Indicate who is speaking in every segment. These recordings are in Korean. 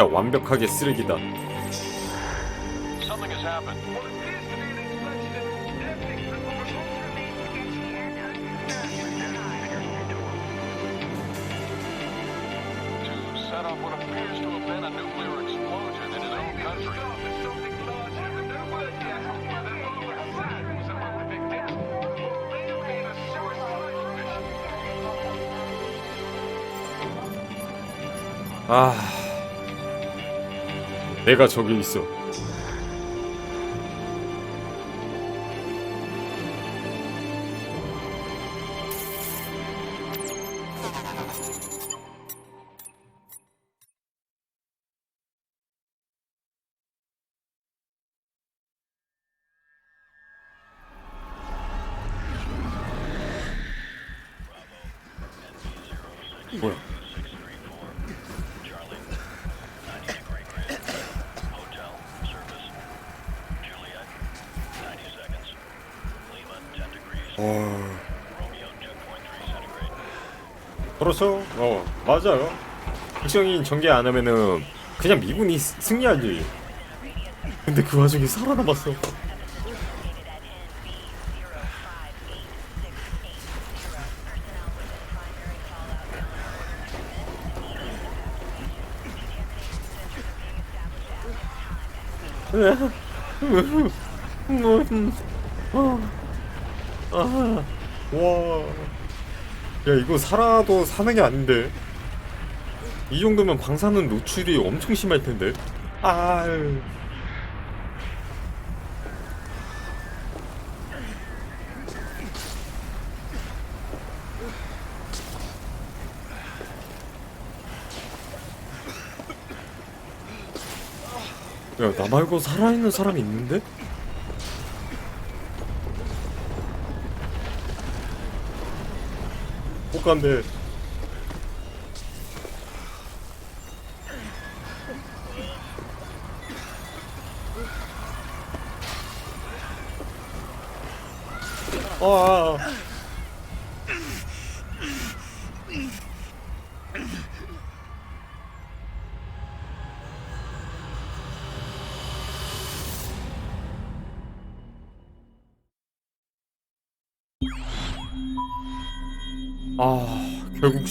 Speaker 1: 진짜 완벽하게 쓰레기다. 내가 저기 있어. 그렇죠. 어, 맞아요. 국정이 전개 안 하면은 그냥 미군이 스- 승리하지. 근데 그 와중에 살아남았어. 아, 와. 야, 이거 살아도 사는 게 아닌데. 이 정도면 방사능 노출이 엄청 심할 텐데. 아유. 야, 나 말고 살아있는 사람이 있는데? 못 간대. 아. 아,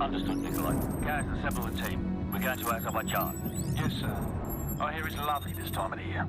Speaker 2: Understood, Nikolai. Guys, assemble the team. We're going to Azerbaijan. Yes, sir. I hear it's lovely this time of the year.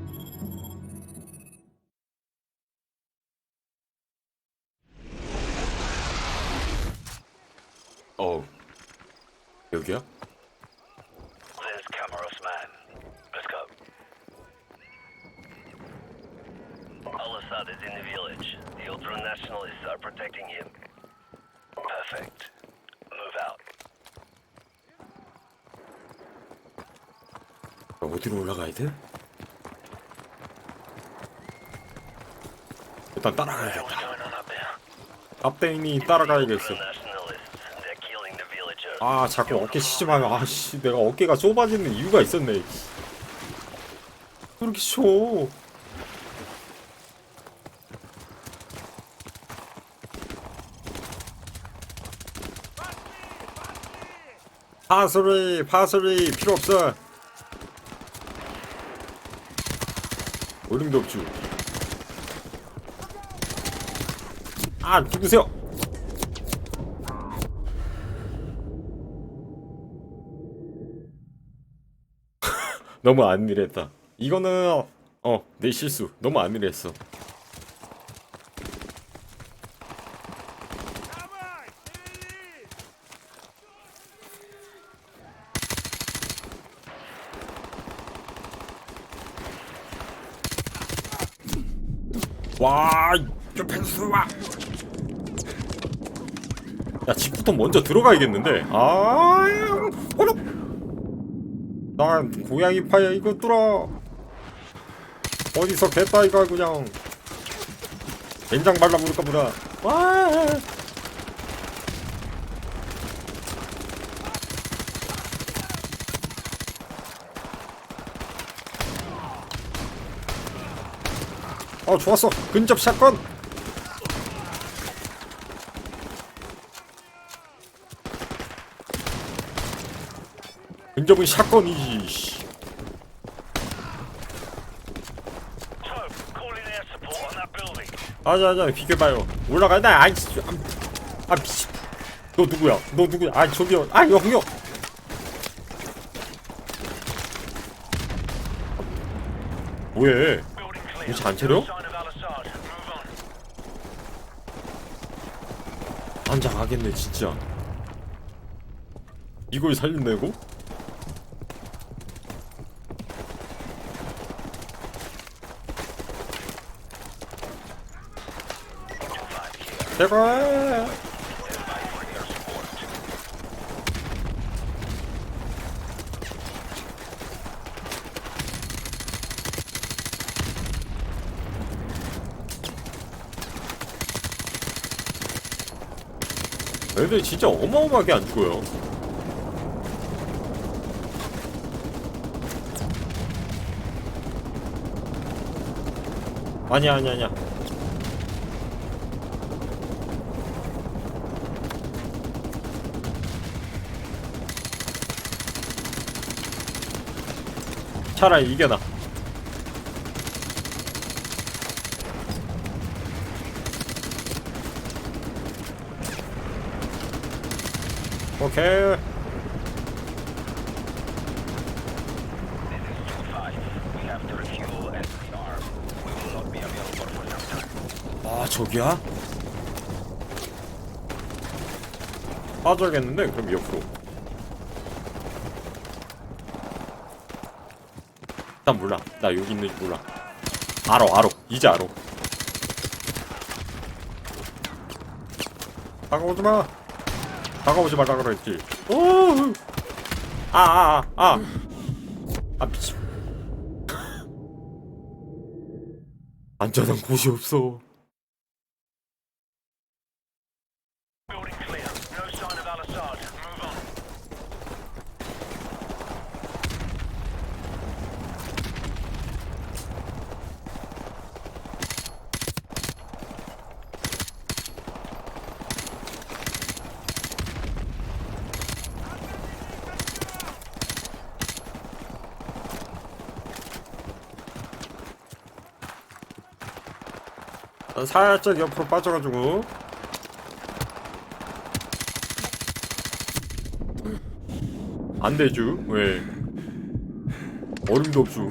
Speaker 1: 어디로 올라가야 돼? 일단 따라가야겠다. 앞대인이 따라가야겠어. 아, 자꾸 어깨 마요. 아씨, 내가 어깨가 좁아지는 이유가 있었네. 왜 이렇게 쳐? 파소리, 파소리 필요 없어. 어림도 없지. 아, 누구세요? 너무 안일했다. 이거는 어 내 실수. 너무 안일했어. 와, 저 펜스 와. 야, 집부터 먼저 들어가야겠는데. 아, 어렵. 난 고양이 파야 이것들아. 어디서 개따이가 그냥. 된장 발라버릴까 보다. 와. 어 좋았어. 근접 샷건 근접은 샷건이지. 아자 아자 비켜봐요 올라간다 아이 씨, 아, 아 미친 너 누구야 너 누구야 아 저기요 아 형요 뭐해. 이거 안 차려? 안장하겠네 진짜 이걸 살린다고? 제발 애들 진짜 어마어마하게 안 죽어요. 아니야 아니야 아니야. 차라리 나. 오케이. 아 저기야? 빠져야겠는데 그럼 옆으로 난 몰라. 나 여기 있는지 몰라. 알어 알어. 이제 알어. 다가오지마. 다가오지 말라 그랬지. 아아아 아 아, 아. 아 미친. 안전한 곳이 없어 난 살짝 옆으로 빠져가지고. 안 되죠? 왜? 얼음도 없죠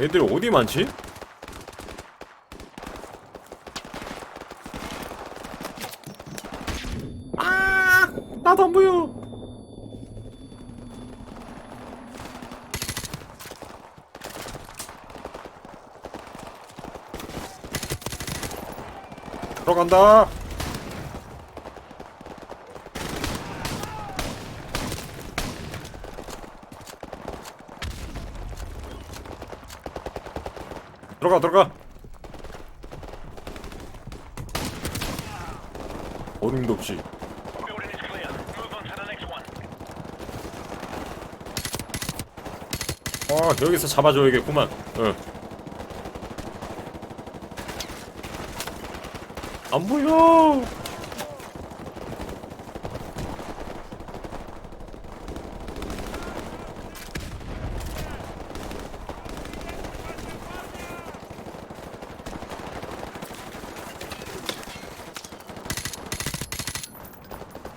Speaker 1: 애들 어디 많지? 아 나도 안 보여 들어 간다. 들어가 들어가. 얼음도 없이. 어 여기서 잡아줘야겠구만. 어. 안 보여.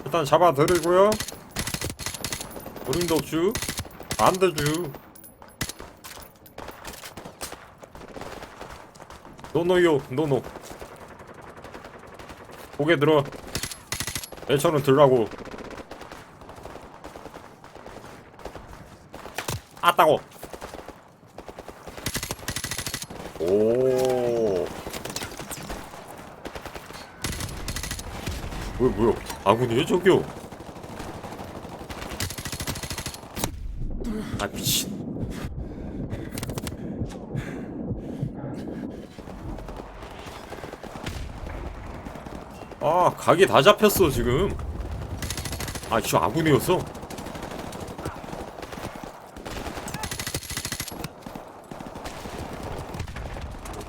Speaker 1: 일단 잡아드리고요. 우림도 없슈. 안 되죠. 노노요, 노노. 고개 들어. 애처럼 들라고. 아따고. 오. 뭐야 뭐야. 아군이에 저기요. 각이 다 잡혔어 지금. 아 저 아군이었어.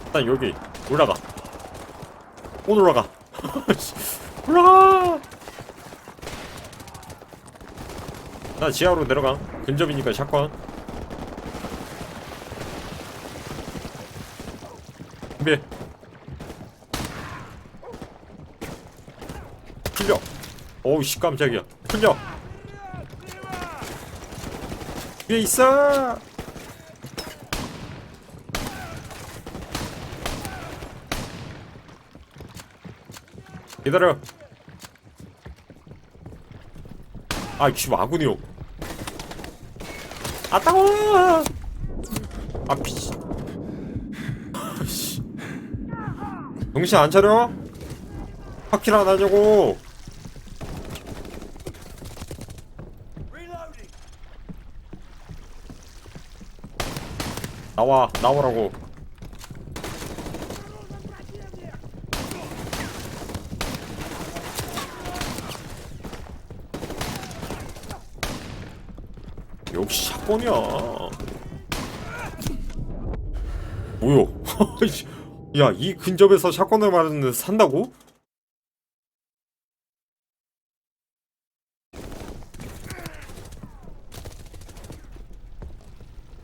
Speaker 1: 일단 여기 올라가. 못 올라가. 올라가! 나 지하로 내려가. 근접이니까 샷건 풀려. 어우씨 깜짝이야. 풀려. 위에 있어. 기다려. 아 지금 아군이요. 아 따워 아 피씨. 아씨. 정신 안 차려? 확킬 안 하냐고 나와 나오라고. 역시 샷건이야. 뭐야 야이 근접에서 샷건을 맞았는데 산다고?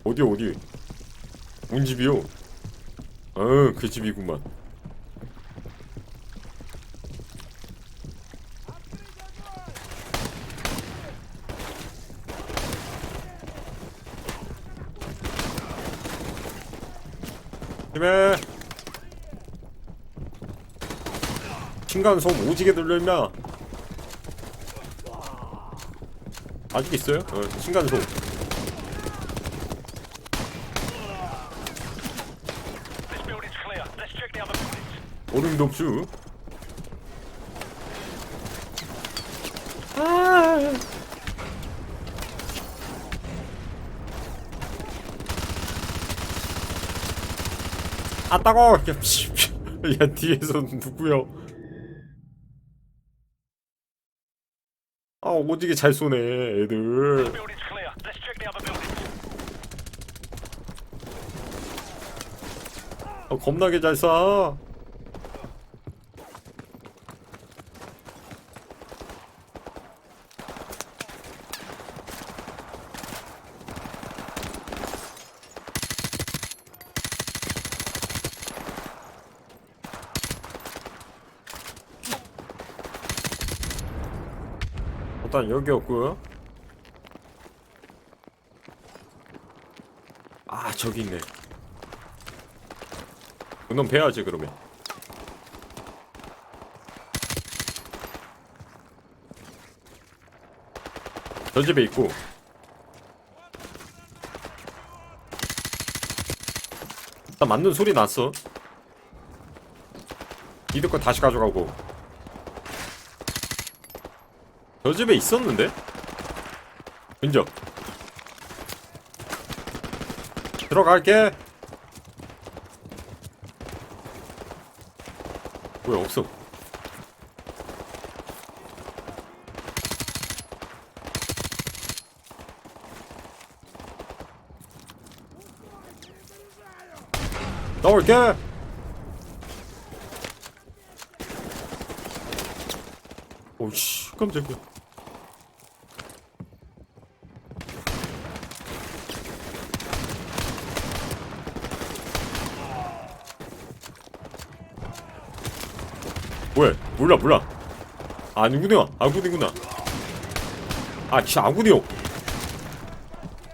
Speaker 1: 어디 어디 온 집이요? 어그 집이구만 힘에 층간소음 오지게 들려 임마 아직 있어요? 어 층간소 얼음도 없슈 아아 따가워 야, 뒤에서 누구야 아 오지게 잘 쏘네 애들. 아, 겁나게 잘 쏴. 일단 여기 없고요. 아 저기 있네. 그놈 배야지 그러면 저 집에 있고 일단 맞는 소리 났어 이들 거 다시 가져가고 저 집에 있었는데? 근접 들어갈게. 뭐야 없어. 나올게. 오씨 깜짝이야 왜? 몰라 몰라 아니구나 아군이구나 아 진짜 아군이요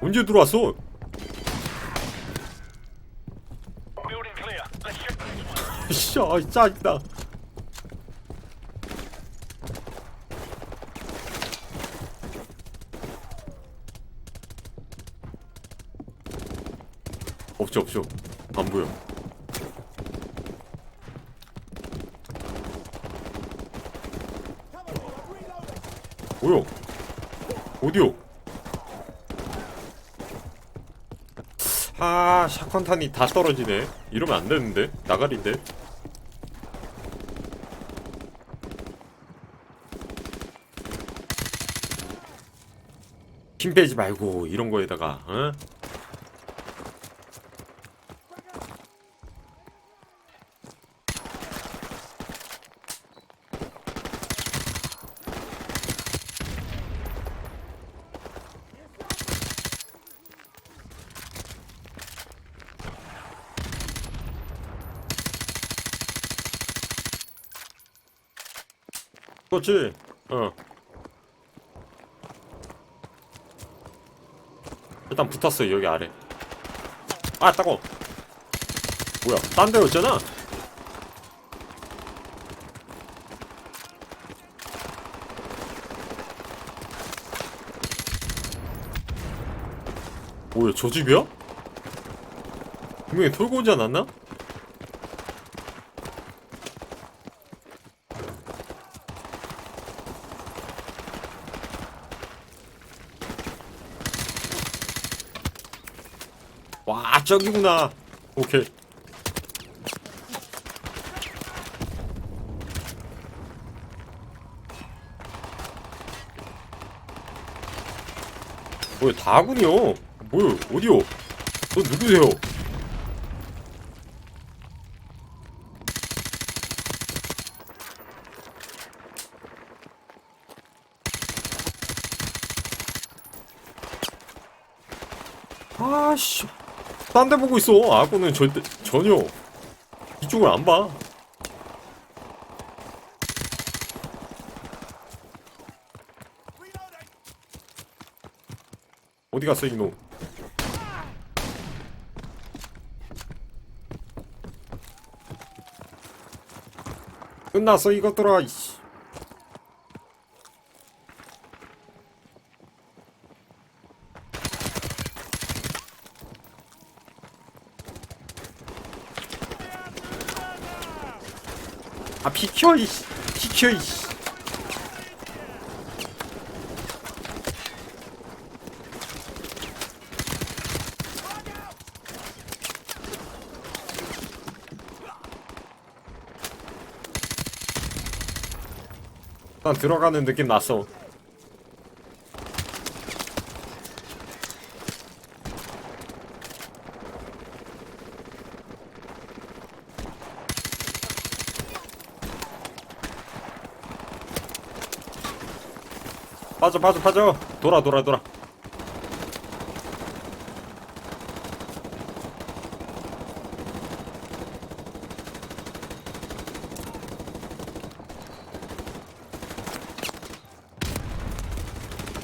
Speaker 1: 언제 들어왔어? 씨, 아, 짜증나. 없죠, 없죠. 안 보여. 뭐야? 어디요? 아 샷건탄이 다 떨어지네 이러면 안 되는데 나가린데 힘 빼지 말고 이런 거에다가 어? 그렇지. 어. 일단 붙었어요 여기 아래. 아 따고 뭐야 딴 데였잖아 뭐야 저 집이야? 분명히 털고 오지 않았나? 와 저기구나. 오케이. 뭐야 다군이요? 뭐야 어디요? 너 누구세요 아씨 딴 데 보고 있어. 아군은 절대 전혀 이쪽을 안 봐. 어디 갔어 이놈? 끝났어 이것들아 비켜 이씨. 비켜 이씨. 난 들어가는 느낌 났어 빠져 빠져 빠져. 돌아 돌아 돌아.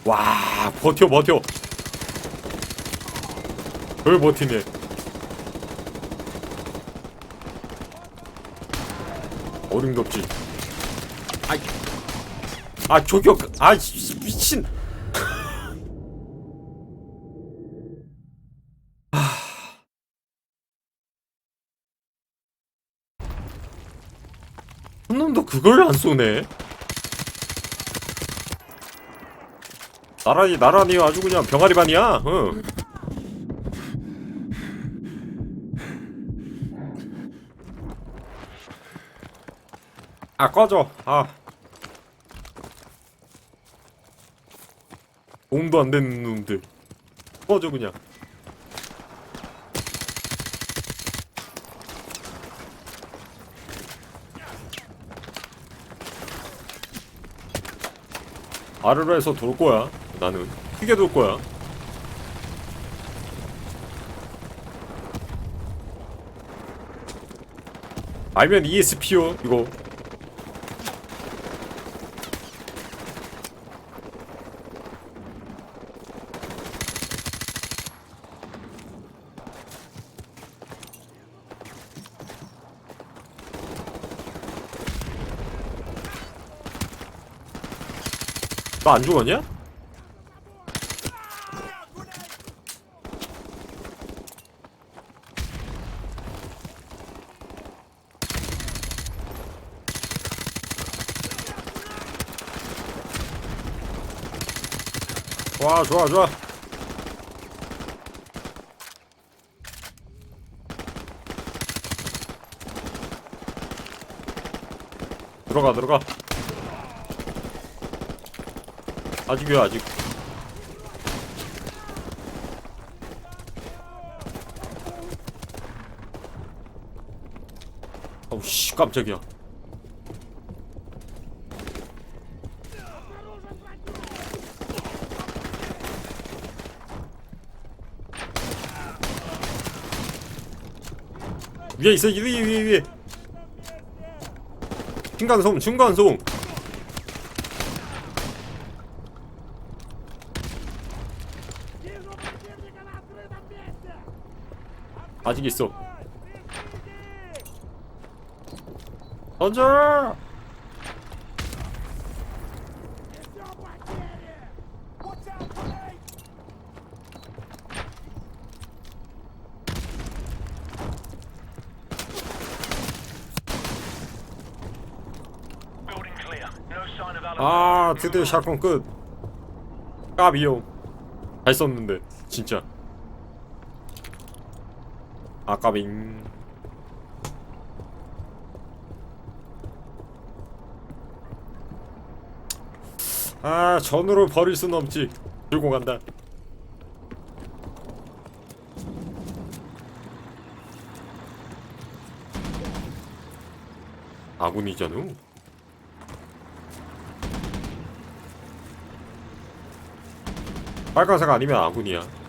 Speaker 1: 와 버텨 버텨. 별 버티네 어림덥지. 아이 아 저격. 아 씨, 미친. 한 놈도 그걸 안 쏘네. 나란히 나란히 아주 그냥 병아리 반이야. 응. 아 꺼져. 아 도움도 안 되는 놈들. 꺼져 그냥. 아르르 해서 돌 거야 나는. 크게 돌 거야. 알면 ESP요 이거 너안 죽었냐? 좋아 좋아 좋아 들어가 들어가 아직이야 아직. 어우 씨 깜짝이야. 위에 있어 위에 위에 위에 중간송 중간송 아직 있어 던져. 아 드디어 샷건 끝 까비용 잘 썼는데 진짜 아까빙 아 전으로 버릴 순 없지. 들고 간다. 아군이잖아 빨간색 아니면 아군이야.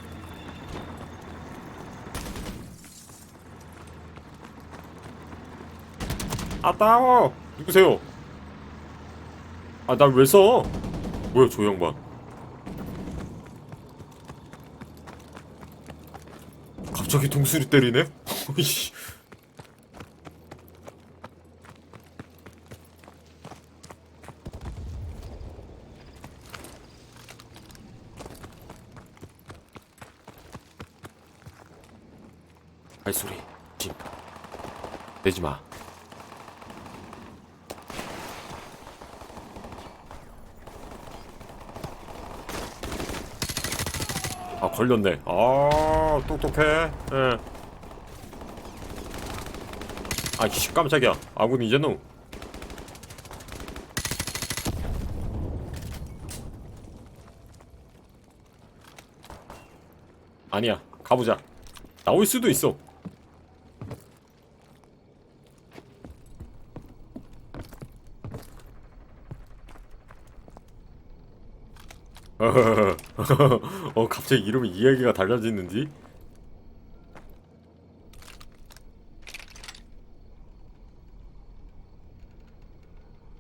Speaker 1: 아따워! 누구세요? 아, 날왜 써? 뭐야, 저 양반. 갑자기 동수리 때리네? 발소리 짐 내지 마. 아 걸렸네. 아 똑똑해. 예. 아씨 깜짝이야. 아군 이제노. 아니야. 가보자. 나올 수도 있어. 어 갑자기 이름이 이야기가 달라지는지?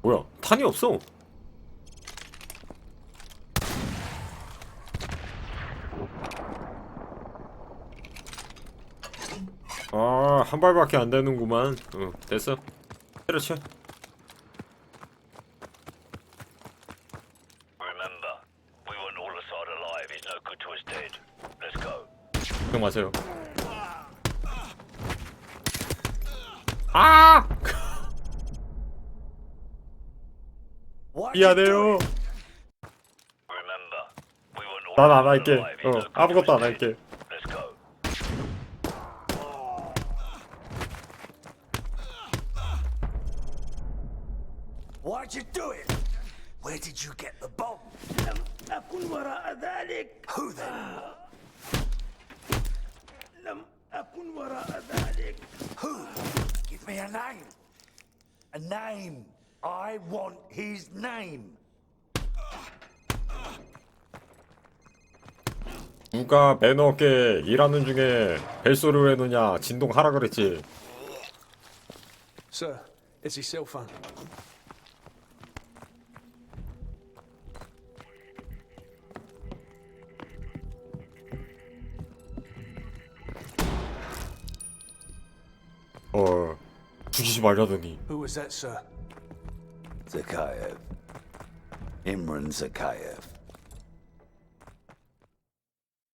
Speaker 1: 뭐야 탄이 없어. 아 한 발밖에 안 되는구만. 어 됐어. 때려쳐 걱정 마세요 아 미안해요
Speaker 2: Remember, we want all
Speaker 1: 난 안
Speaker 2: Assad
Speaker 1: 할게
Speaker 2: alive. He's
Speaker 1: 어
Speaker 2: no good to
Speaker 1: 아무것도
Speaker 2: us
Speaker 1: 안
Speaker 2: dead.
Speaker 1: 할게
Speaker 2: Let's go.
Speaker 3: Why'd you do it? Where did you get the bomb?
Speaker 4: لم أكن وراء ذلك
Speaker 3: Who then?
Speaker 4: لم أكن وراء ذلك
Speaker 3: Who? Give me a name. A name. I want his name.
Speaker 1: 누가 매너 없게 일하는 중에 벨소리를 해놓냐 진동하라 그랬지
Speaker 5: Sir, it's his cell phone.
Speaker 1: 죽이지 말라더니
Speaker 5: Who was that, sir?
Speaker 3: Zakayev. Imran Zakayev.